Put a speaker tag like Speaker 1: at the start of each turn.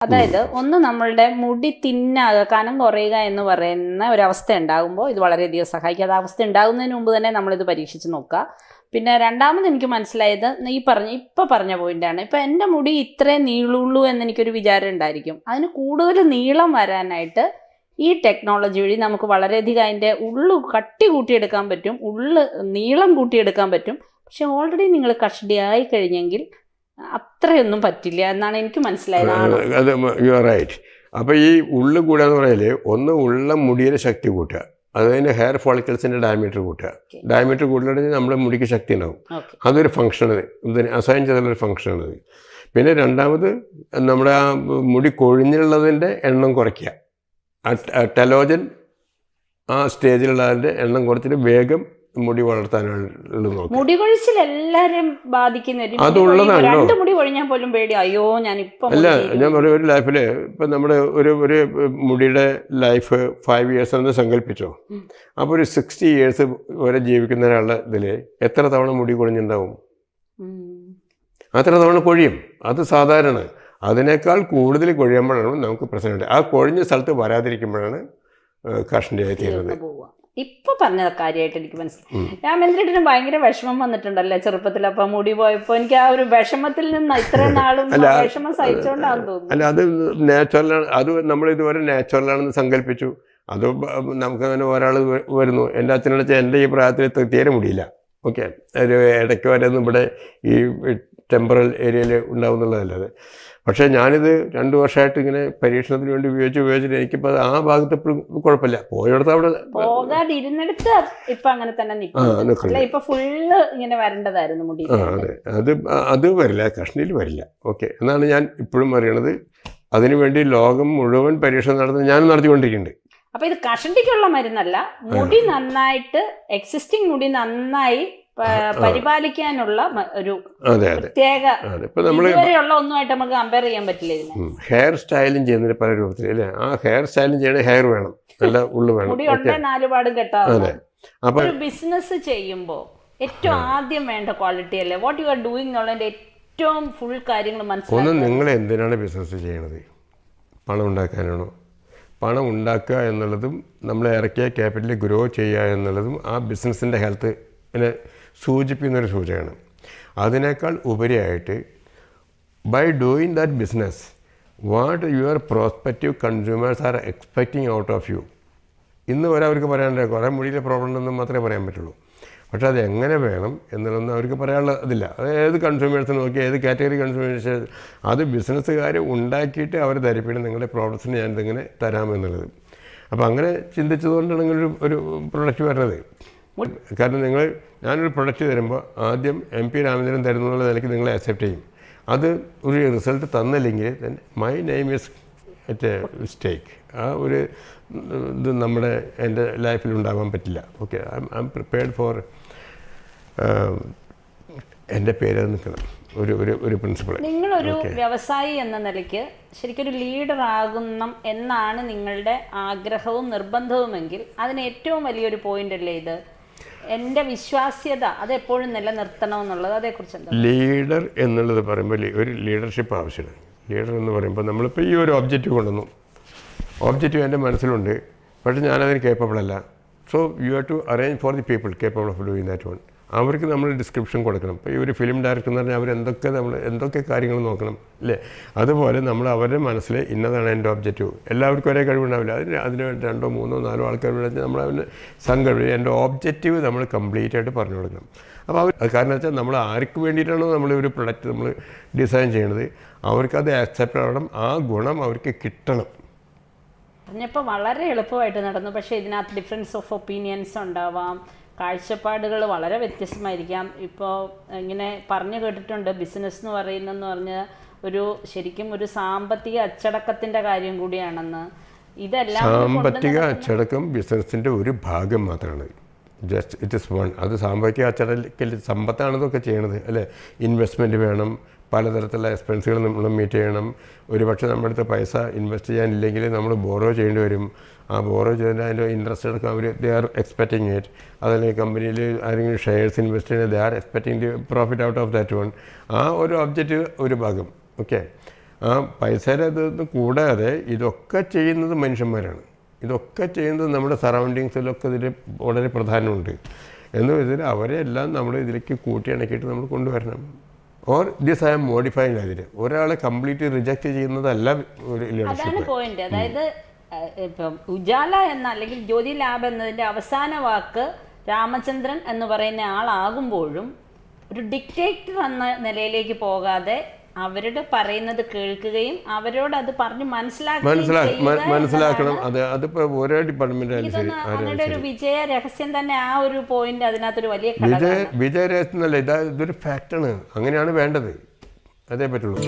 Speaker 1: അതായത് ഒന്ന് നമ്മളുടെ മുടി തിന്നാകുക കനം കുറയുക എന്ന് പറയുന്ന ഒരവസ്ഥ ഉണ്ടാകുമ്പോൾ ഇത് വളരെയധികം സഹായിക്കും. അത് അവസ്ഥ ഉണ്ടാകുന്നതിന് മുമ്പ് തന്നെ നമ്മളിത് പരീക്ഷിച്ച് നോക്കുക. പിന്നെ രണ്ടാമത് എനിക്ക് മനസ്സിലായത് ഈ പറഞ്ഞ ഇപ്പം പറഞ്ഞ പോയിന്റാണ് ഇപ്പം എന്റെ മുടി ഇത്രേ നീളുള്ളൂ എന്ന് എനിക്കൊരു വിചാരം ഉണ്ടായിരിക്കും. അതിന് കൂടുതൽ നീളം വരാനായിട്ട് ഈ ടെക്നോളജി വഴി നമുക്ക് വളരെയധികം അതിന്റെ ഉള്ളു കട്ടി കൂട്ടിയെടുക്കാൻ പറ്റും. ഉള്ളു നീളം കൂട്ടിയെടുക്കാൻ പറ്റും. പക്ഷെ ഓൾറെഡി നിങ്ങൾ കഷടിയായി കഴിഞ്ഞെങ്കിൽ അത്രയൊന്നും പറ്റില്ല എന്നാണ് എനിക്ക് മനസ്സിലായത്. ആണോ?
Speaker 2: യു ആർ റൈറ്റ് അപ്പോൾ ഈ ഉള്ളു കൂടുക എന്ന് പറയൽ ഒന്ന് ഉള്ള മുടിയുടെ ശക്തി കൂട്ടുക. അതായത് ഹെയർ ഫോളിക്കിൾസിന്റെ ഡയമീറ്റർ കൂട്ടുക. ഡയമീറ്റർ കൂട്ടുകയാണെങ്കിൽ നമ്മുടെ മുടിക്ക് ശക്തി ഉണ്ടാവും. അതൊരു ഫംഗ്ഷനത് ഇതിന് അസൈൻ ചെയ്തുള്ളൊരു ഫംഗ്ഷനത് പിന്നെ രണ്ടാമത് നമ്മുടെ ആ മുടി കൊഴിഞ്ഞുള്ളതിന്റെ എണ്ണം കുറയ്ക്കുക. ടെലോജൻ ആ സ്റ്റേജിലുള്ളതിന്റെ എണ്ണം കുറച്ചിട്ട് വേഗം മുടി വളർത്താനുള്ള
Speaker 1: മുടി കൊഴിച്ചിൽ എല്ലാരും ബാധിക്കുന്ന
Speaker 2: അതുള്ളതാണല്ലോ.
Speaker 1: രണ്ട് മുടി കൊഴിഞ്ഞാൽ പോലും പേടി. അയ്യോ ഞാൻ ഇപ്പം
Speaker 2: അല്ല ഞാൻ പറയും ഒരു ലൈഫിൽ ഇപ്പം നമ്മുടെ ഒരു ഒരു മുടിയുടെ ലൈഫ് ഫൈവ് ഇയേഴ്സ് എന്ന് സങ്കല്പിച്ചോ?
Speaker 1: അപ്പൊ
Speaker 2: അപ്പോൾ ഒരു സിക്സ്റ്റി ഇയേഴ്സ് വരെ ജീവിക്കുന്ന ഒരാളുടെ ഇതിൽ എത്ര തവണ മുടി കൊഴിഞ്ഞുണ്ടാവും? അത്ര തവണ കൊഴിയും. അത് സാധാരണ. അതിനേക്കാൾ കൂടുതൽ കൊഴിയുമ്പോഴാണ് നമുക്ക് പ്രശ്നമുണ്ട്. ആ കൊഴിഞ്ഞ സ്ഥലത്ത് വരാതിരിക്കുമ്പോഴാണ് കഷണ്ടിയായി തീരുന്നത്.
Speaker 1: ഇപ്പൊ പറഞ്ഞ കാര്യമായിട്ട് എനിക്ക് മനസ്സിലായി.
Speaker 2: ഞാൻ
Speaker 1: രാമേന്ദ്രേട്ടന് ഭയങ്കര വിഷമം വന്നിട്ടുണ്ടല്ലേ ചെറുപ്പത്തിൽ അപ്പൊ മുടി പോയപ്പോ എനിക്ക് ആ ഒരു വിഷമത്തിൽ നിന്ന് ഇത്രയും നാളും വിഷമം സഹിച്ചോണ്ടാന്ന് തോന്നുന്നു.
Speaker 2: അല്ല അത് നാച്ചുറലാണ് അത് നമ്മൾ ഇതുവരെ നാച്ചുറലാണെന്ന് സങ്കല്പിച്ചു. അത് നമുക്ക് അങ്ങനെ ഒരാൾ വരുന്നു. എന്റെ അച്ഛനടച്ച വെച്ചാൽ എന്റെ ഈ പ്രായത്തിൽ തീരെ മുടിയില്ല. ഓക്കെ. ഒരു ഇടയ്ക്ക് വരെ നമ്മുടെ ഈ ടെമ്പറൽ ഏരിയയിൽ ഉണ്ടാവുന്നുള്ളതല്ലാതെ പക്ഷേ ഞാനിത് രണ്ട് വർഷമായിട്ട് ഇങ്ങനെ പരീക്ഷണത്തിന് വേണ്ടി ഉപയോഗിച്ച് ഉപയോഗിച്ചിട്ട് എനിക്കിപ്പോൾ ആ ഭാഗത്ത് എപ്പോഴും കുഴപ്പമില്ല. പോയിടത്ത് അവിടെ
Speaker 1: പോകാതിരുന്നിടത്ത് ഇപ്പൊ അങ്ങനെ തന്നെ ഫുള്ള് ഇങ്ങനെ വരേണ്ടതായിരുന്നു മുടി.
Speaker 2: ആ അതെ. അത് അത് വരില്ല. കഷ്ണിയിൽ വരില്ല. ഓക്കെ. എന്നാണ് ഞാൻ ഇപ്പോഴും അറിയണത്. അതിനുവേണ്ടി ലോകം മുഴുവൻ പരീക്ഷണം നടത്തുന്നത് ഞാൻ നടത്തിക്കൊണ്ടിരിക്കുന്നുണ്ട്.
Speaker 1: അപ്പൊ ഇത് കഷണ്ടിക്കുള്ള മരുന്നല്ല. മുടി നന്നായിട്ട് എക്സിസ്റ്റിംഗ് മുടി നന്നായി പരിപാലിക്കാനുള്ള ഒരു പ്രത്യേക ഇതുവരെയുള്ള ഒന്നുമായിട്ട് നമുക്ക് കമ്പയർ ചെയ്യാൻ പറ്റില്ല ഇതിനെ.
Speaker 2: ഹെയർ സ്റ്റൈലിംഗ് ചെയ്യുന്നതിന് പല രൂപത്തിൽ അല്ലേ? ആ ഹെയർ സ്റ്റൈലിംഗ് ചെയ്യണ ഹെയർ വേണം. നല്ല ഉള്ളു വേണം.
Speaker 1: നാലുപാടും
Speaker 2: കെട്ടാതെ അപ്പൊ
Speaker 1: ഒരു ബിസിനസ് ചെയ്യുമ്പോൾ ഏറ്റവും ആദ്യം വേണ്ട ക്വാളിറ്റി അല്ലേ? വാട്ട് യു ആർ ഡൂയിങ് എന്നുള്ളതിന്റെ ഏറ്റവും ഫുൾ കാര്യങ്ങൾ
Speaker 2: ഒന്ന്
Speaker 1: മനസ്സിലാക്കുക
Speaker 2: നിങ്ങൾ എന്തിനാണ് ബിസിനസ് ചെയ്യണത്? പണം ഉണ്ടാക്കാനാണോ? പണം ഉണ്ടാക്കുക എന്നുള്ളതും നമ്മൾ ഇറക്കിയ ക്യാപിറ്റൽ ഗ്രോ ചെയ്യുക എന്നുള്ളതും ആ ബിസിനസ്സിന്റെ ഹെൽത്തിനെ സൂചിപ്പിക്കുന്നൊരു സൂചകയാണ് അതിനേക്കാൾ ഉപരിയായിട്ട് by doing that business what your prospective consumers are expecting out of you ഇന്ന് വരെ അവർക്ക് പറയാനുണ്ട് കുറേ മുടിയിലെ പ്രോബ്ലം ഉണ്ടെന്ന് മാത്രമേ പറയാൻ പറ്റുള്ളൂ. പക്ഷേ അത് എങ്ങനെ വേണം എന്നുള്ളതൊന്നും അവർക്ക് പറയാനുള്ള ഇതില്ല. അത് ഏത് കൺസ്യൂമേഴ്സ് നോക്കി ഏത് കാറ്റഗറി കൺസ്യൂമേഴ്സ് അത് ബിസിനസ്സുകാർ ഉണ്ടാക്കിയിട്ട് അവർ ധരിപ്പിക്കണം നിങ്ങളുടെ പ്രോഡക്റ്റ്സിന് ഞാൻ ഇതിങ്ങനെ തരാമെന്നുള്ളത്. അപ്പോൾ അങ്ങനെ ചിന്തിച്ചതുകൊണ്ടാണ് ഇങ്ങനെ ഒരു ഒരു പ്രൊഡക്റ്റ് വരുന്നത്. കാരണം നിങ്ങൾ ഞാനൊരു പ്രൊഡക്റ്റ് തരുമ്പോൾ ആദ്യം എം പി രാമചന്ദ്രൻ തരുന്നു എന്നുള്ള നിലയ്ക്ക് നിങ്ങളെ അക്സെപ്റ്റ് ചെയ്യും. അത് ഒരു റിസൾട്ട് തന്നില്ലെങ്കിൽ my name is at stake ആ ഒരു ഇത് നമ്മുടെ എന്റെ ലൈഫിൽ ഉണ്ടാവാൻ പറ്റില്ല. Okay I I'm prepared for എന്റെ പേര് നിൽക്കണം. ഒരു ഒരു ഒരു പ്രിൻസിപ്പൾ
Speaker 1: നിങ്ങളൊരു വ്യവസായി എന്ന നിലയ്ക്ക് ശരിക്കും ഒരു ലീഡർ ആകുന്ന എന്നാണ് നിങ്ങളുടെ ആഗ്രഹവും നിർബന്ധവുമെങ്കിൽ അതിന് ഏറ്റവും വലിയൊരു പോയിന്റ് അല്ലേ ഇത്? എന്റെ വിശ്വാസ്യത അത് എപ്പോഴും നിലനിർത്തണം എന്നുള്ളത് അതേക്കുറിച്ച് എന്താ
Speaker 2: ലീഡർ എന്നുള്ളത് പറയുമ്പോൾ ഒരു ലീഡർഷിപ്പ് ആവശ്യമാണ്. ലീഡർ എന്ന് പറയുമ്പോൾ നമ്മളിപ്പോൾ ഈ ഒരു ഒബ്ജക്റ്റീവ് കൊണ്ടുവന്നു. ഒബ്ജക്റ്റീവ് എന്റെ മനസ്സിലുണ്ട്. പക്ഷേ ഞാനതിന് കേപ്പബിൾ അല്ല. So you have to arrange for the people capable of doing that one അവർക്ക് നമ്മൾ ഡിസ്ക്രിപ്ഷൻ കൊടുക്കണം. ഇപ്പോൾ ഈ ഒരു ഫിലിം ഡയറക്ടർ എന്ന് പറഞ്ഞാൽ അവർ എന്തൊക്കെ നമ്മൾ എന്തൊക്കെ കാര്യങ്ങൾ നോക്കണം അല്ലേ? അതുപോലെ നമ്മൾ അവരുടെ മനസ്സിൽ ഇന്നതാണ് എന്റെ ഒബ്ജക്റ്റീവ് എല്ലാവർക്കും ഒരേ കഴിവുണ്ടാവില്ല. അതിന് അതിന് വേണ്ടി രണ്ടോ മൂന്നോ നാലോ ആൾക്കാർ വേണമെങ്കിൽ നമ്മൾ അവന് സംഘടന എന്റെ ഒബ്ജക്റ്റീവ് നമ്മൾ കംപ്ലീറ്റ് ആയിട്ട് പറഞ്ഞു കൊടുക്കണം. അപ്പോൾ അവർ കാരണം വെച്ചാൽ നമ്മൾ ആർക്ക് വേണ്ടിയിട്ടാണോ നമ്മൾ ഒരു പ്രൊഡക്റ്റ് നമ്മൾ ഡിസൈൻ ചെയ്യണത്? അവർക്കത് ആക്സെപ്റ്റ് ആവണം. ആ ഗുണം അവർക്ക് കിട്ടണം.
Speaker 1: പറഞ്ഞപ്പോൾ വളരെ എളുപ്പമായിട്ട് നടന്നു. പക്ഷേ ഇതിനകത്ത് ഡിഫറൻസ് ഓഫ് ഒപ്പീനിയൻസ് ഉണ്ടാവാം. കാഴ്ചപ്പാടുകൾ വളരെ വ്യത്യസ്തമായിരിക്കാം. ഇപ്പോൾ ഇങ്ങനെ പറഞ്ഞു കേട്ടിട്ടുണ്ട് ബിസിനസ് എന്ന് പറയുന്നതെന്ന് പറഞ്ഞാൽ ഒരു ശരിക്കും ഒരു സാമ്പത്തിക അച്ചടക്കത്തിന്റെ കാര്യം കൂടിയാണെന്ന്. ഇതെല്ലാം
Speaker 2: സാമ്പത്തിക അച്ചടക്കം ബിസിനസ്സിന്റെ ഒരു ഭാഗം മാത്രമാണ്. ജസ്റ്റ് ഇറ്റ് ഇസ് വൺ അത് സാമ്പത്തിക അച്ചടക്കൽ സമ്പത്താണതൊക്കെ ചെയ്യണത് അല്ലേ? ഇൻവെസ്റ്റ്മെന്റ് വേണം പലതരത്തിലുള്ള എക്സ്പെൻസുകൾ നമ്മൾ മീറ്റ് ചെയ്യണം. ഒരുപക്ഷെ നമ്മുടെ അടുത്ത് പൈസ ഇൻവെസ്റ്റ് ചെയ്യാനില്ലെങ്കിൽ നമ്മൾ ബോറോ ചെയ്യേണ്ടി വരും. ആ ബോറോ ചെയ്തതിന്റെ അതിന്റെ ഇൻട്രസ്റ്റ് എടുക്കാൻ അവർ ദേ ആർ എക്സ്പെക്റ്റിംഗ് ഇറ്റ് അതല്ലെങ്കിൽ കമ്പനിയിൽ ആരെങ്കിലും ഷെയർസ് ഇൻവെസ്റ്റ് ചെയ്യുന്നത് they are expecting the profit out of that one ആ ഒരു ഒബ്ജക്റ്റ് ഒരു ഭാഗം. ഓക്കെ ആ പൈസയുടെ അത് കൂടാതെ ഇതൊക്കെ ചെയ്യുന്നത് മനുഷ്യന്മാരാണ്. ഇതൊക്കെ ചെയ്യുന്നത് നമ്മുടെ സറൗണ്ടിങ്സിലൊക്കെ ഇതിൽ വളരെ പ്രധാനമുണ്ട്. എന്ന് വെച്ചാൽ അവരെല്ലാം നമ്മൾ ഇതിലേക്ക് കൂട്ടി ഇണക്കിയിട്ട് നമ്മൾ കൊണ്ടുവരണം. Or this I M modifying അതിൽ ഒരാളെ കംപ്ലീറ്റ്ലി റിജക്റ്റ് ചെയ്യുന്നതല്ല
Speaker 1: അതാണ് പോയിന്റ് അതായത് ഉജാല എന്ന അല്ലെങ്കിൽ ജ്യോതി ലാബ് എന്നതിന്റെ അവസാന വാക്ക് രാമചന്ദ്രൻ എന്ന് പറയുന്ന ആളാകുമ്പോഴും ഒരു ഡിക്റ്റേറ്റർ എന്ന നിലയിലേക്ക് പോകാതെ അവരുടെ പറയുന്നത് കേൾക്കുകയും അവരോട് അത് പറഞ്ഞ് മനസ്സിലാക്കുകയും
Speaker 2: മനസ്സിലാക്കണം. അത് അതിപ്പോൾ ഓരോ ആരായാലും
Speaker 1: അങ്ങയുടെ ഒരു വിജയ രഹസ്യം തന്നെ ആ ഒരു പോയിന്റ് അതിനകത്തൊരു വലിയ
Speaker 2: വിജയ
Speaker 1: ഘടകമാണ്
Speaker 2: വിജയരഹസ്യം എന്നല്ല ഇതൊരു ഫാക്റ്റാണ് അങ്ങനെയാണ് വേണ്ടത്. അതേ പറ്റുള്ളൂ.